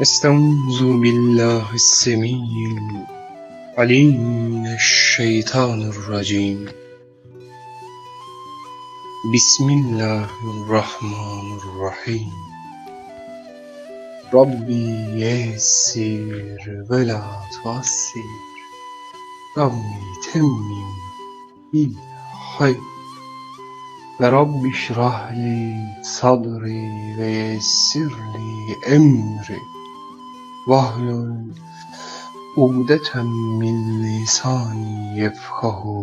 Estaizu billahi semil alim mineşşeytanirracim. Bismillahirrahmanirrahim. Rabbi yesir ve la tuassir. Rabbi temmim bil hayr. Ve Rabbi şrahli sadri ve yessirli emri vahlun ugdeten min lisani yefkahu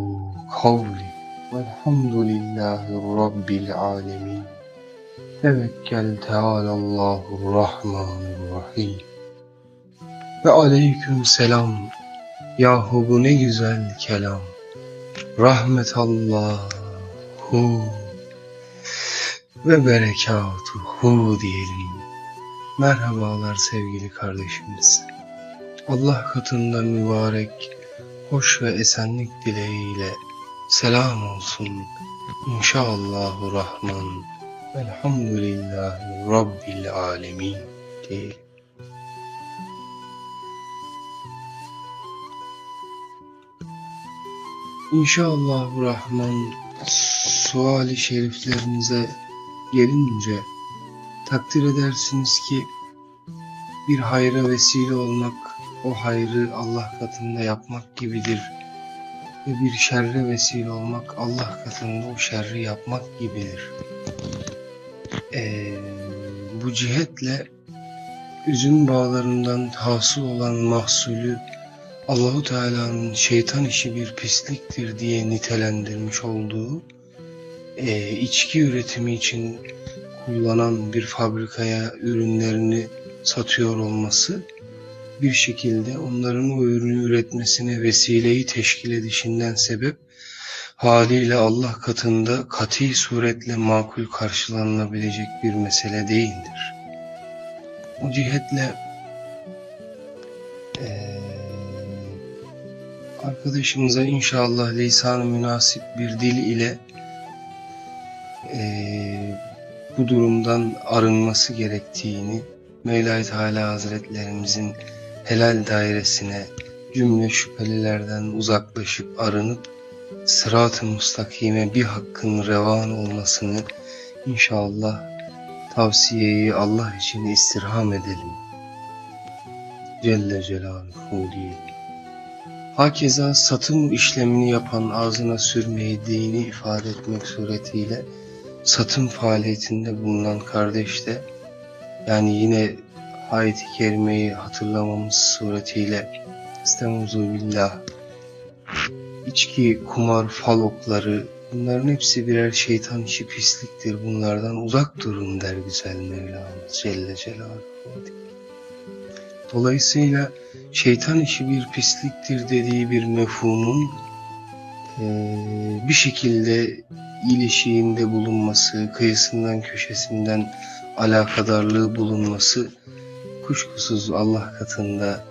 kavli velhamdülillahi rabbil alemin tevekkel tealallahu rahmanirrahim ve aleyküm selam yahu bu ne güzel kelam. Rahmet rahmetallahu ve berekatuhu diyelim merhabalar sevgili kardeşimiz. Allah katında mübarek hoş ve esenlik dileğiyle selam olsun. İnşallahü rahman velhamdülillahi rabbil alemin diyelim. İnşallah Rahman suali şeriflerinize gelince takdir edersiniz ki bir hayra vesile olmak o hayrı Allah katında yapmak gibidir. Ve bir şerre vesile olmak Allah katında o şerri yapmak gibidir. Ee, bu cihetle üzüm bağlarından hasıl olan mahsulü Allahu Teala'nın şeytan işi bir pisliktir diye nitelendirmiş olduğu e, içki üretimi için kullanan bir fabrikaya ürünlerini satıyor olması bir şekilde onların o ürünü üretmesine vesileyi teşkil edişinden sebep haliyle Allah katında kati suretle makul karşılanılabilecek bir mesele değildir. Bu cihetle arkadaşımıza inşallah lisan münasip bir dil ile eee, bu durumdan arınması gerektiğini Mevla-i Teala Hazretlerimizin helal dairesine cümle şüphelilerden uzaklaşıp arınıp sırat-ı mustakime bir hakkın revan olmasını inşallah tavsiyeyi Allah için istirham edelim. Celle Celaluhu diyelim. Hakeza satım işlemini yapan ağzına sürmeyi dini ifade etmek suretiyle satım faaliyetinde bulunan kardeş de yani yine ayet-i kerimeyi hatırlamamız suretiyle Estaizu billah içki, kumar, fal okları bunların hepsi birer şeytan işi pisliktir. Bunlardan uzak durun der güzel Mevlamız Celle Celaluhu. Dolayısıyla şeytan işi bir pisliktir dediği bir mefhumun bir şekilde ilişiğinde bulunması, kıyısından köşesinden alakadarlığı bulunması kuşkusuz Allah katında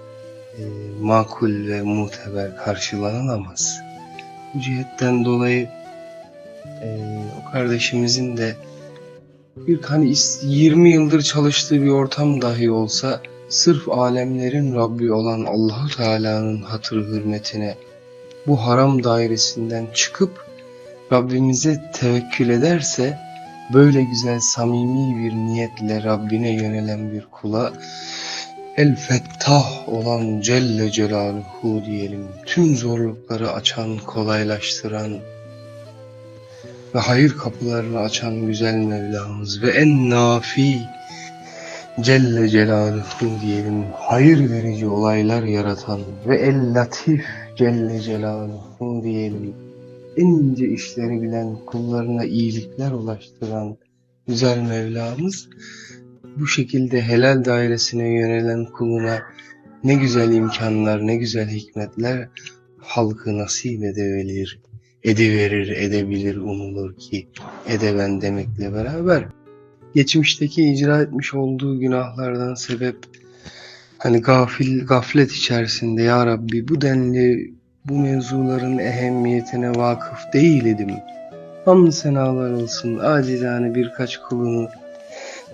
eee, makul ve muteber karşılanamaz. Bu cihetten dolayı eee, o kardeşimizin de bir hani is- 20 yıldır çalıştığı bir ortam dahi olsa sırf alemlerin Rabbi olan Allahu Teala'nın hatırı hürmetine bu haram dairesinden çıkıp Rabbimize tevekkül ederse böyle güzel samimi bir niyetle Rabbine yönelen bir kula El Fettah olan Celle Celaluhu diyelim tüm zorlukları açan kolaylaştıran ve hayır kapılarını açan güzel Mevlamız ve en nafi Celle Celaluhu diyelim hayır verici olaylar yaratan ve el latif Celle Celaluhu diyelim. En ince işleri bilen kullarına iyilikler ulaştıran güzel Mevlamız bu şekilde helal dairesine yönelen kuluna ne güzel imkanlar ne güzel hikmetler halkı nasip edebilir ediverir edebilir umulur ki edeven demekle beraber. Geçmişteki icra etmiş olduğu günahlardan sebep hani gafil gaflet içerisinde ya Rabbi bu denli bu mevzuların ehemmiyetine vakıf değil idim. Hamd senalar olsun acizane birkaç kulunu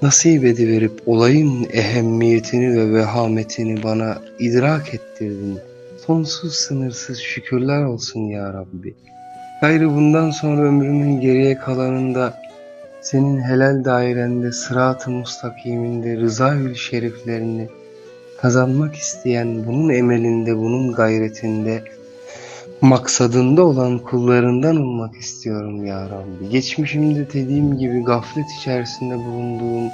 nasip ediverip olayın ehemmiyetini ve vehametini bana idrak ettirdin. Sonsuz sınırsız şükürler olsun ya Rabbi. Gayrı bundan sonra ömrümün geriye kalanında senin helal dairende sırat-ı mustakiminde rıza-ül şeriflerini kazanmak isteyen bunun emelinde, bunun gayretinde, maksadında olan kullarından olmak istiyorum ya Rabbi. Geçmişimde dediğim gibi gaflet içerisinde bulunduğum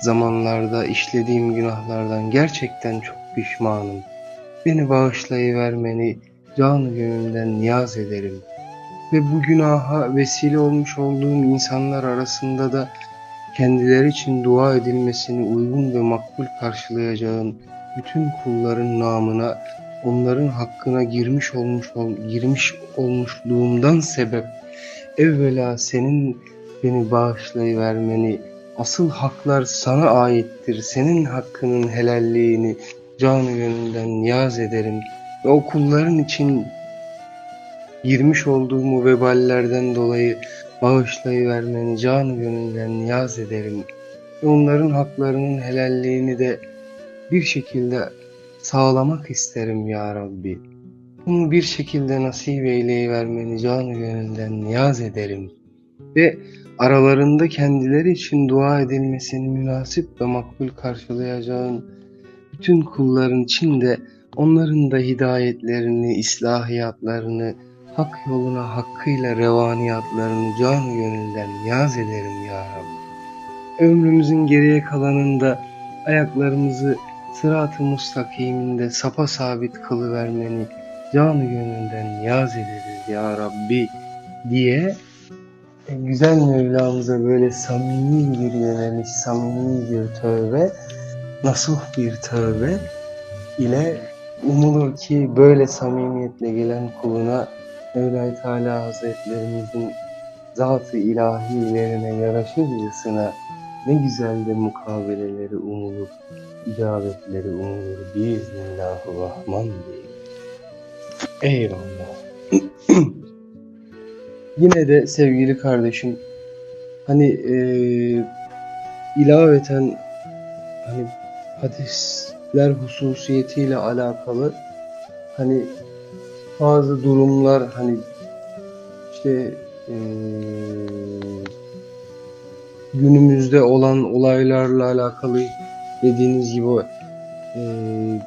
zamanlarda işlediğim günahlardan gerçekten çok pişmanım. Beni bağışlayıvermeni canı gönülden niyaz ederim. Ve bu günaha vesile olmuş olduğum insanlar arasında da kendileri için dua edilmesini uygun ve makbul karşılayacağın bütün kulların namına onların hakkına girmiş olmuş ol, girmiş olmuşluğumdan sebep evvela senin beni bağışlayıvermeni asıl haklar sana aittir. Senin hakkının helalliğini canı gönülden niyaz ederim ve o kulların için girmiş olduğum veballerden dolayı bağışlayıvermeni canı gönülden niyaz ederim. Ve onların haklarının helalliğini de bir şekilde sağlamak isterim ya Rabbi. Bunu bir şekilde nasip eyleyivermeni canı gönülden niyaz ederim. Ve aralarında kendileri için dua edilmesini münasip ve makbul karşılayacağın bütün kulların için de onların da hidayetlerini, islahiyatlarını, hak yoluna hakkıyla revaniyatlarını canı gönülden niyaz ederim ya Rabbi. Ömrümüzün geriye kalanında ayaklarımızı sırat-ı mustakiminde sapa sabit kılıvermeni canı gönülden niyaz ederiz ya Rabbi diye güzel Mevlamıza böyle samimi bir yöneliş, samimi bir tövbe, nasuh bir tövbe ile umulur ki böyle samimiyetle gelen kuluna Mevla-i Teala Hazretlerimizin zat-ı ilahilerine yaraşırcasına ne güzel de mukabeleleri umulur, icabetleri umulur. Biiznillahirrahman diye. Eyvallah. Yine de sevgili kardeşim hani eee ilaveten hani hadisler hususiyetiyle alakalı hani bazı durumlar hani işte eee, günümüzde olan olaylarla alakalı dediğiniz gibi eee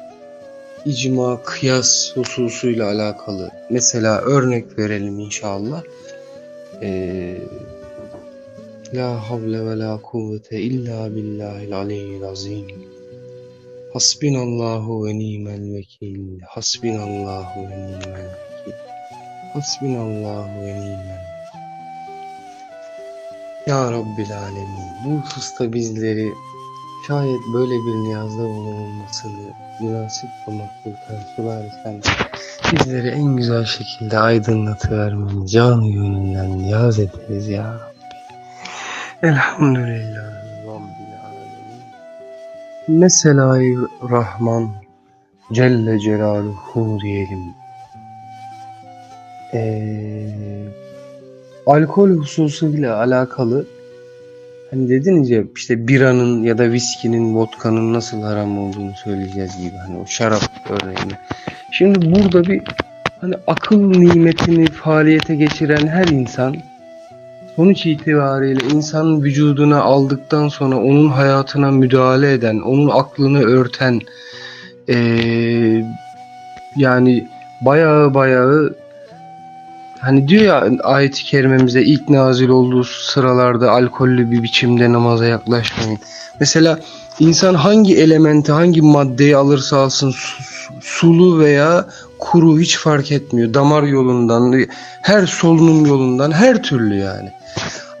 icma, kıyas hususuyla alakalı. Mesela örnek verelim inşallah. Eee La havle ve la kuvvete illa billahil aliyyil azim. Hasbinallahu ve ni'mel vekil. Hasbinallahu ve ni'mel vekil. Hasbinallahu ve ni'mel Ya Rabbil Alemin. Bu hususta bizleri şayet böyle bir niyazda bulunulmasını münasip ve makbul karşılarsan bizleri en güzel şekilde aydınlatıvermeni canı gönülden niyaz ederiz ya Rabbi. Elhamdülillah Rabbil Alemin. Mesela-i Rahman Celle Celaluhu diyelim. Ee, alkol hususuyla alakalı hani dediniz ya işte biranın ya da viskinin, vodkanın nasıl haram olduğunu söyleyeceğiz gibi hani o şarap örneğinde. Şimdi burada bir hani akıl nimetini faaliyete geçiren her insan sonuç itibariyle insanın vücuduna aldıktan sonra onun hayatına müdahale eden, onun aklını örten eee, yani bayağı bayağı hani diyor ya ayet-i kerimemize ilk nazil olduğu sıralarda alkollü bir biçimde namaza yaklaşmayın. Mesela insan hangi elementi, hangi maddeyi alırsa alsın su- su- sulu veya kuru hiç fark etmiyor. Damar yolundan, her solunum yolundan, her türlü yani.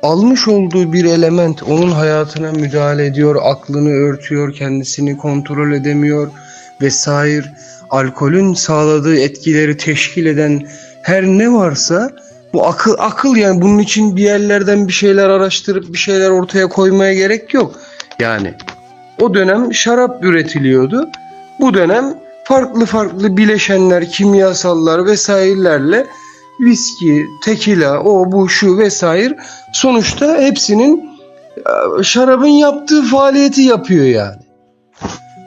Almış olduğu bir element onun hayatına müdahale ediyor, aklını örtüyor, kendisini kontrol edemiyor vesaire. Alkolün sağladığı etkileri teşkil eden her ne varsa bu akıl akıl yani bunun için bir yerlerden bir şeyler araştırıp bir şeyler ortaya koymaya gerek yok. Yani o dönem şarap üretiliyordu. Bu dönem farklı farklı bileşenler, kimyasallar vesairelerle viski, tekila, o bu şu vesaire sonuçta hepsinin e, şarabın yaptığı faaliyeti yapıyor yani.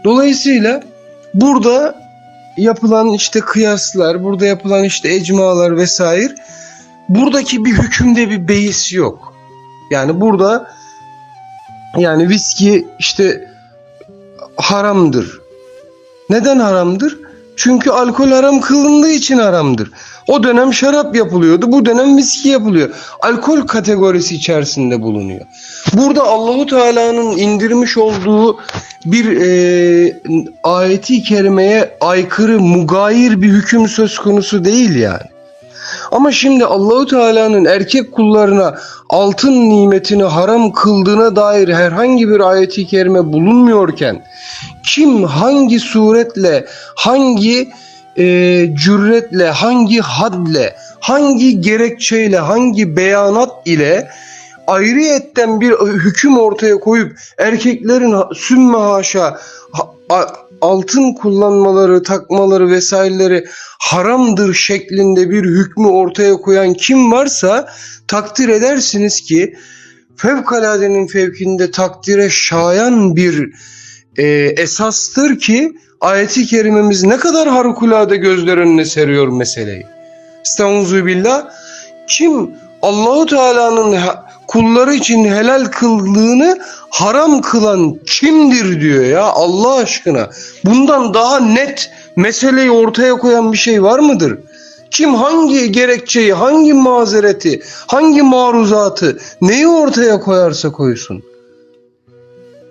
Dolayısıyla burada yapılan işte kıyaslar, burada yapılan işte ecmalar vesaire buradaki bir hükümde bir beis yok. Yani burada yani viski işte haramdır. Neden haramdır? Çünkü alkol haram kılındığı için haramdır. O dönem şarap yapılıyordu. Bu dönem viski yapılıyor. Alkol kategorisi içerisinde bulunuyor. Burada Allahu Teala'nın indirmiş olduğu bir e, ayeti kerimeye aykırı, mugayir bir hüküm söz konusu değil yani. Ama şimdi Allahu Teala'nın erkek kullarına altın nimetini haram kıldığına dair herhangi bir ayeti kerime bulunmuyorken kim hangi suretle, hangi e, cüretle, hangi hadle, hangi gerekçeyle, hangi beyanat ile ayrıyetten bir hüküm ortaya koyup erkeklerin sümme haşa altın kullanmaları, takmaları vesaireleri haramdır şeklinde bir hükmü ortaya koyan kim varsa takdir edersiniz ki fevkaladenin fevkinde takdire şayan bir e, esastır ki ayeti kerimemiz ne kadar harikulade gözler önüne seriyor meseleyi. Estağfurullah billah. Kim Allahu Teala'nın kulları için helal kıldığını haram kılan kimdir diyor ya Allah aşkına. Bundan daha net meseleyi ortaya koyan bir şey var mıdır? Kim hangi gerekçeyi, hangi mazereti, hangi maruzatı, neyi ortaya koyarsa koysun.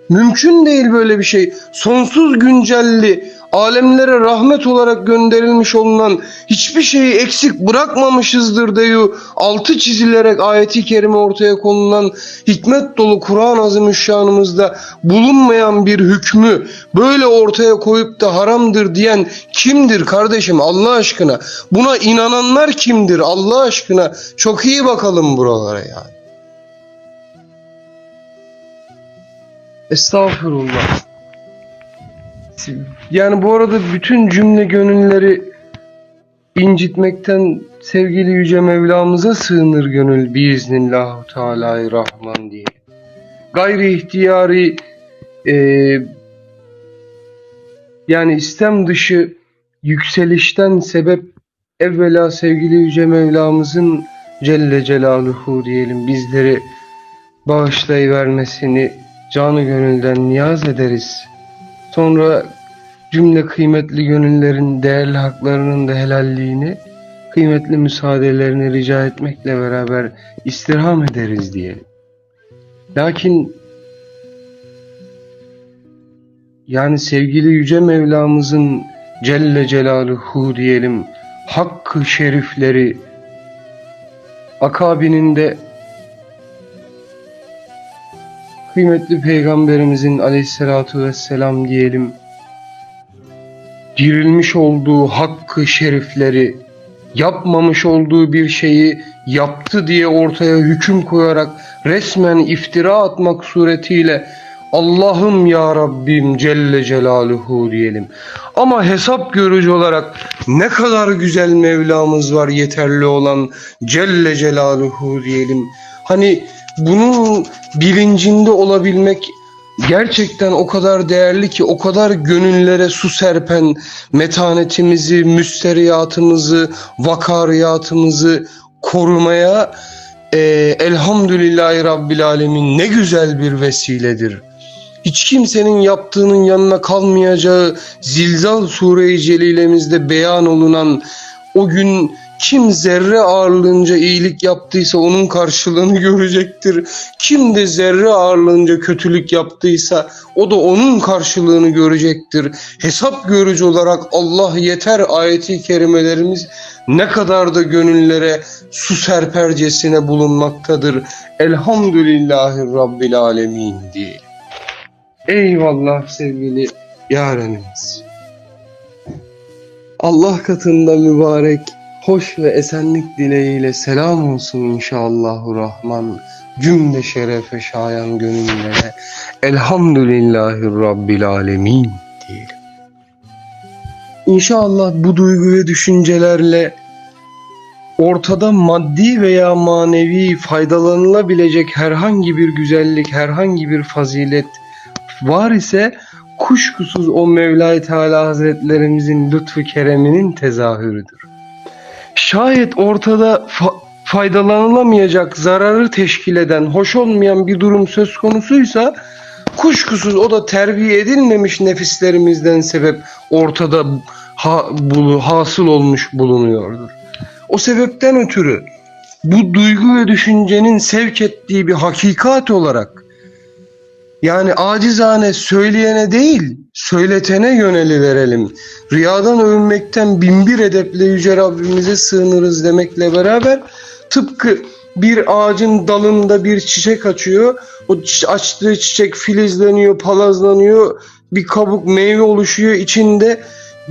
Mümkün değil böyle bir şey. Sonsuz güncelli, alemlere rahmet olarak gönderilmiş olunan hiçbir şeyi eksik bırakmamışızdır diyor. Altı çizilerek ayeti kerime ortaya konulan hikmet dolu Kur'an-ı Azimüşşanımızda bulunmayan bir hükmü böyle ortaya koyup da haramdır diyen kimdir kardeşim Allah aşkına? Buna inananlar kimdir Allah aşkına? Çok iyi bakalım buralara yani. Estağfurullah. Yani bu arada bütün cümle gönülleri incitmekten sevgili Yüce Mevlamıza sığınır gönül biiznillahu teala Rahman diye. Gayri ihtiyari e, yani istem dışı yükselişten sebep evvela sevgili Yüce Mevlamızın Celle Celaluhu diyelim bizleri bağışlayıvermesini canı gönülden niyaz ederiz. Sonra cümle kıymetli gönüllerin değerli haklarının da helalliğini, kıymetli müsaadelerini rica etmekle beraber istirham ederiz diyelim. Lakin yani sevgili Yüce Mevlamızın Celle Celaluhu diyelim hakkı şerifleri akabinin kıymetli peygamberimizin aleyhissalatu vesselam diyelim girilmiş olduğu hakkı şerifleri yapmamış olduğu bir şeyi yaptı diye ortaya hüküm koyarak resmen iftira atmak suretiyle Allah'ım ya Rabbim Celle Celaluhu diyelim. Ama hesap görücü olarak ne kadar güzel Mevlamız var yeterli olan Celle Celaluhu diyelim. Hani bunun bilincinde olabilmek gerçekten o kadar değerli ki o kadar gönüllere su serpen metanetimizi, müsteriyatımızı, vakariyatımızı korumaya e, elhamdülillahi Rabbil Alemin ne güzel bir vesiledir. Hiç kimsenin yaptığının yanına kalmayacağı Zilzal Sure-i Celile'mizde beyan olunan o gün kim zerre ağırlığınca iyilik yaptıysa onun karşılığını görecektir. Kim de zerre ağırlığınca kötülük yaptıysa o da onun karşılığını görecektir. Hesap görücü olarak Allah yeter ayeti kerimelerimiz ne kadar da gönüllere su serpercesine bulunmaktadır. Elhamdülillahi Rabbil Alemin diyelim. Eyvallah sevgili yarenimiz. Allah katında mübarek, hoş ve esenlik dileğiyle selam olsun inşallahü rahman. Cümle şerefe şayan gönüllere elhamdülillahi rabbil alemin diyelim. İnşallah bu duygu ve düşüncelerle ortada maddi veya manevi faydalanılabilecek herhangi bir güzellik, herhangi bir fazilet var ise kuşkusuz o Mevla-i Teala Hazretlerimizin lütfu kereminin tezahürüdür. Şayet ortada fa- faydalanılamayacak, zararı teşkil eden, hoş olmayan bir durum söz konusuysa kuşkusuz o da terbiye edilmemiş nefislerimizden sebep ortada ha, bulu, hasıl olmuş bulunuyordur. O sebepten ötürü bu duygu ve düşüncenin sevk ettiği bir hakikat olarak yani acizane söyleyene değil, söyletene yöneli verelim. Riyadan övünmekten binbir edeple Yüce Rabbimize sığınırız demekle beraber tıpkı bir ağacın dalında bir çiçek açıyor. O açtığı çiçek filizleniyor, palazlanıyor. Bir kabuk meyve oluşuyor. içinde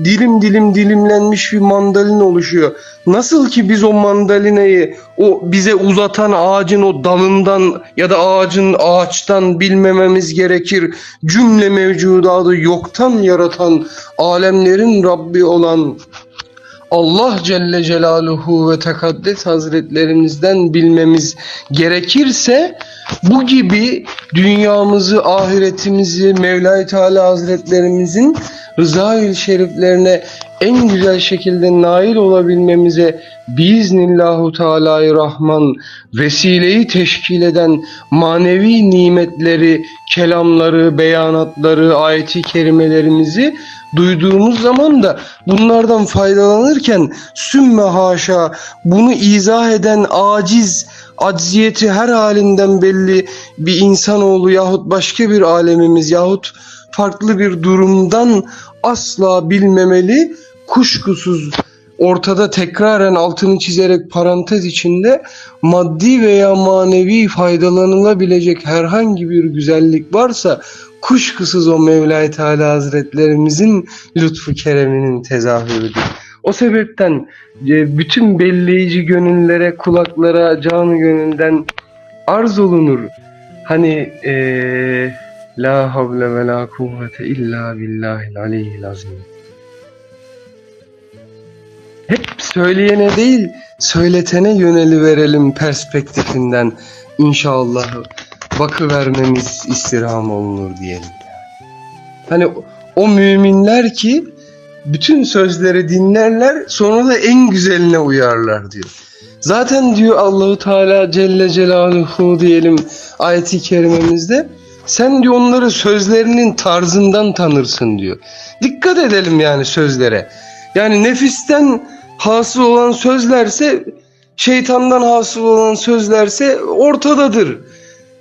dilim dilim dilimlenmiş bir mandalina oluşuyor. Nasıl ki biz o mandalinayı o bize uzatan ağacın o dalından ya da ağacın ağaçtan bilmememiz gerekir. Cümle mevcudatı yoktan yaratan alemlerin Rabbi olan Allah Celle Celaluhu ve Tekaddes Hazretlerimizden bilmemiz gerekirse bu gibi dünyamızı, ahiretimizi Mevla-i Teala Hazretlerimizin rıza-i şeriflerine en güzel şekilde nail olabilmemize biiznillahu Teala Rahman vesileyi teşkil eden manevi nimetleri, kelamları, beyanatları, ayeti kerimelerimizi duyduğumuz zaman da bunlardan faydalanırken sümme haşa bunu izah eden aciz, acziyeti her halinden belli bir insanoğlu yahut başka bir alemimiz yahut farklı bir durumdan asla bilmemeli. Kuşkusuz ortada tekraren altını çizerek parantez içinde maddi veya manevi faydalanılabilecek herhangi bir güzellik varsa kuşkusuz o Mevla-i Teala Hazretlerimizin lütfu kereminin tezahürüdür. O sebepten e, bütün belleyici gönüllere, kulaklara, canı gönülden arz olunur. Hani eee La havle ve la kuvvete illa billahil aliyyil azim. Hep söyleyene değil, söyletene yöneli verelim perspektifinden. İnşallah bakı vermemiz istirham olunur diyelim. Hani o müminler ki bütün sözleri dinlerler sonra da en güzeline uyarlar diyor. Zaten diyor Allahu Teala Celle Celaluhu diyelim ayeti kerimemizde sen diyor onları sözlerinin tarzından tanırsın diyor. Dikkat edelim yani sözlere. Yani nefisten hasıl olan sözlerse şeytandan hasıl olan sözlerse ortadadır.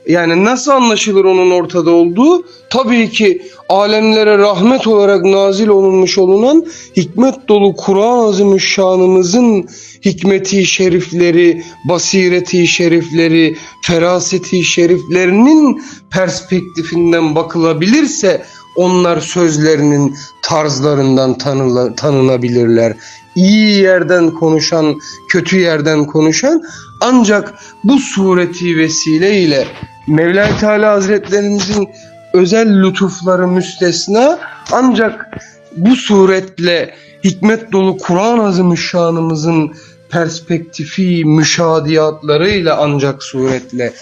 Yani nasıl anlaşılır onun ortada olduğu? Tabii ki alemlere rahmet olarak nazil olunmuş olunan hikmet dolu Kur'an-ı Azimüşşanımızın hikmeti şerifleri, basireti şerifleri, feraseti şeriflerinin perspektifinden bakılabilirse onlar sözlerinin tarzlarından tanıla, tanınabilirler. İyi yerden konuşan, kötü yerden konuşan ancak bu sureti vesileyle Mevla Teala Hazretlerimizin özel lütufları müstesna ancak bu suretle hikmet dolu Kur'an-ı Azimüşşanımızın perspektifi müşahidiyatlarıyla ancak suretle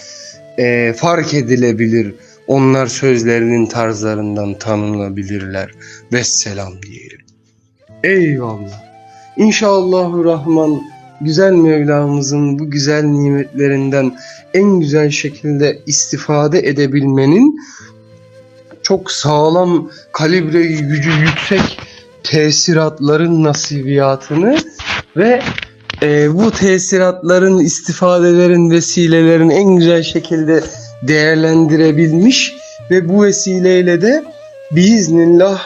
e, fark edilebilir. Onlar sözlerinin tarzlarından tanınabilirler. Vesselam diyelim. Eyvallah. İnşallahü Rahman güzel Mevlamızın bu güzel nimetlerinden en güzel şekilde istifade edebilmenin çok sağlam kalibre gücü yüksek tesiratların nasibiyatını ve e, bu tesiratların, istifadelerin, vesilelerin en güzel şekilde değerlendirebilmiş ve bu vesileyle de biiznillah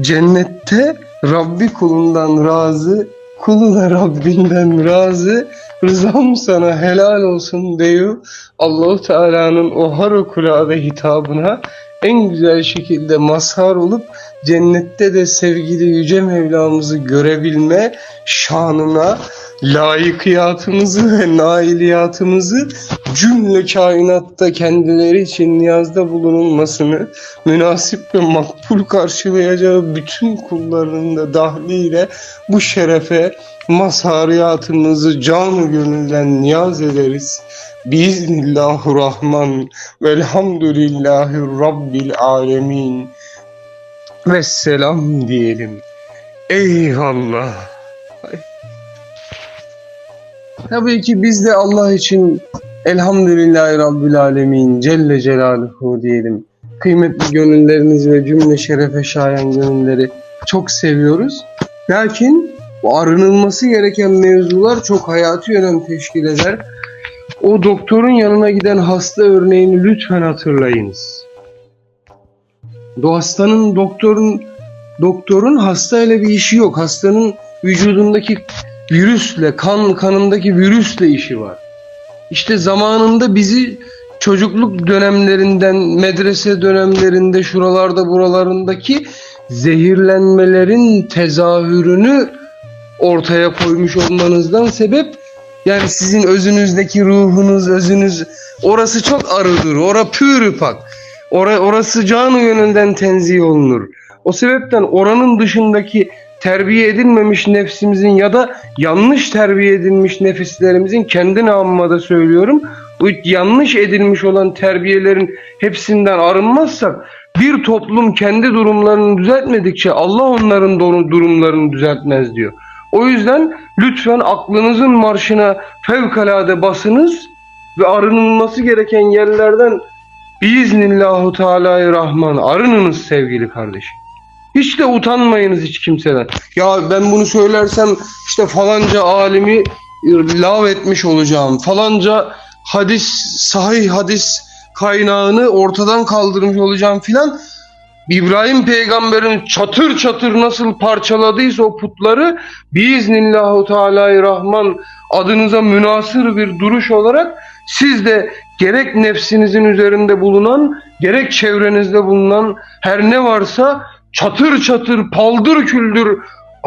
cennette Rabbi kulundan razı, kulu da Rabbinden razı, rızam sana helal olsun diyor. Allahu Teala'nın o harikulade hitabına en güzel şekilde mazhar olup cennette de sevgili Yüce Mevlamızı görebilme şanına layıkiyatımızı ve nailiyatımızı cümle kainatta kendileri için niyazda bulunulmasını münasip ve makbul karşılayacağı bütün kullarının da dahliyle bu şerefe mazhariyatımızı canı gönülden niyaz ederiz. Biiznillahirrahman velhamdülillahi rabbil alemin. Ve selam diyelim. Eyvallah. Ay. Tabii ki biz de Allah için elhamdülillahi rabbil alemin Celle Celaluhu diyelim. Kıymetli gönülleriniz ve cümle şerefe şayan gönülleri çok seviyoruz. Lakin bu arınılması gereken mevzular çok hayati önem teşkil eder. O doktorun yanına giden hasta örneğini lütfen hatırlayınız. Bu hastanın doktorun doktorun hastayla bir işi yok. Hastanın vücudundaki virüsle, kan kanındaki virüsle işi var. İşte zamanında bizi çocukluk dönemlerinden, medrese dönemlerinde, şuralarda buralarındaki zehirlenmelerin tezahürünü ortaya koymuş olmanızdan sebep yani sizin özünüzdeki ruhunuz, özünüz orası çok arıdır. Ora pürü pak. Ora, orası canı gönülden tenzih olunur. O sebepten oranın dışındaki terbiye edilmemiş nefsimizin ya da yanlış terbiye edilmiş nefislerimizin kendi namıma söylüyorum. Bu yanlış edilmiş olan terbiyelerin hepsinden arınmazsak bir toplum kendi durumlarını düzeltmedikçe Allah onların durumlarını düzeltmez diyor. O yüzden lütfen aklınızın marşına fevkalade basınız ve arınılması gereken yerlerden biiznillahu teala rahman arınınız sevgili kardeşim. Hiç de utanmayınız hiç kimseden. Ya ben bunu söylersem işte falanca alimi lav etmiş olacağım. Falanca hadis, sahih hadis kaynağını ortadan kaldırmış olacağım filan. İbrahim peygamberin çatır çatır nasıl parçaladıysa o putları biiznillahu teala rahman adınıza münasır bir duruş olarak siz de gerek nefsinizin üzerinde bulunan gerek çevrenizde bulunan her ne varsa çatır çatır paldır küldür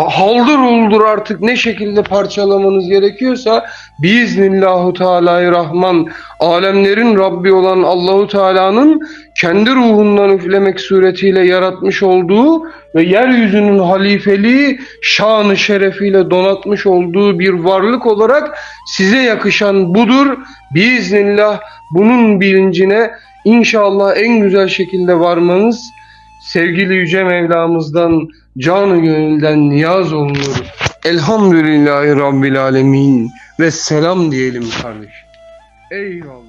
haldır uldur artık ne şekilde parçalamanız gerekiyorsa biiznillahu teala rahman alemlerin Rabbi olan Allahu Teala'nın kendi ruhundan üflemek suretiyle yaratmış olduğu ve yeryüzünün halifeliği şanı şerefiyle donatmış olduğu bir varlık olarak size yakışan budur. Biiznillah bunun bilincine inşallah en güzel şekilde varmanız sevgili Yüce Mevlamızdan canı gönülden niyaz olunur. Elhamdülillahi Rabbil Alemin ve selam diyelim kardeşim. Eyvallah.